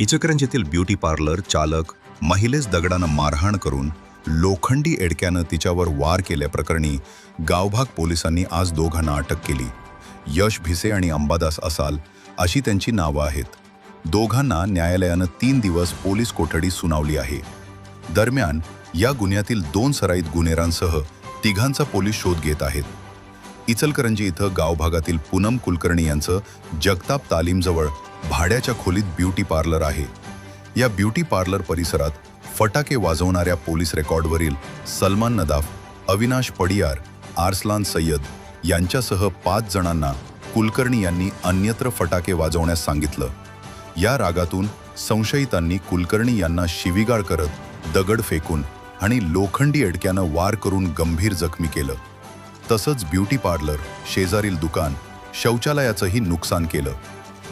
इचकरंजीतील beauty parlour चालक महिलेस दगडानं मारहाण करून लोखंडी एडक्यानं तिच्यावर वार केल्याप्रकरणी गावभाग पोलिसांनी आज दोघांना अटक केली. यश भिसे आणि अंबादास असाल अशी त्यांची नावं आहेत. दोघांना न्यायालयानं तीन दिवस पोलीस कोठडी सुनावली आहे. दरम्यान या गुन्ह्यातील दोन सराईत गुन्हेरांसह तिघांचा पोलीस शोध घेत आहेत. इचलकरंजी इथं गावभागातील पूनम कुलकर्णी यांचं जगताप तालीमजवळ भाड्याच्या खोलीत ब्युटी पार्लर आहे. या ब्युटी पार्लर परिसरात फटाके वाजवणाऱ्या पोलीस रेकॉर्डवरील सलमान नदाफ अविनाश पडियार आर्सलान सय्यद यांच्यासह पाच जणांना कुलकर्णी यांनी अन्यत्र फटाके वाजवण्यास सांगितलं. या रागातून संशयितांनी कुलकर्णी यांना शिवीगाळ करत दगड फेकून आणि लोखंडी एडक्यानं वार करून गंभीर जखमी केलं. तसंच ब्युटी पार्लर शेजारील दुकान शौचालयाचंही नुकसान केलं.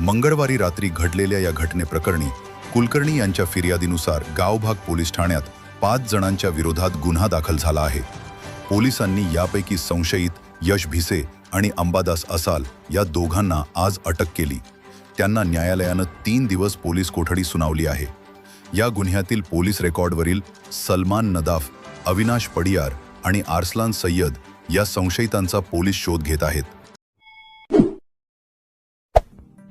मंगळवारी रात्री घडलेल्या या घटनेप्रकरणी कुलकर्णी यांच्या फिर्यादीनुसार गावभाग पोलीस ठाण्यात पाच जणांच्या विरोधात गुन्हा दाखल झाला आहे. पोलिसांनी यापैकी संशयित यश भिसे आणि अंबादास असाल या दोघांना आज अटक केली. त्यांना न्यायालयानं तीन दिवस पोलीस कोठडी सुनावली आहे. या गुन्ह्यातील पोलीस रेकॉर्डवरील सलमान नदाफ अविनाश पडियार आणि आर्सलान सय्यद या संशयितांचा पोलीस शोध घेत आहेत.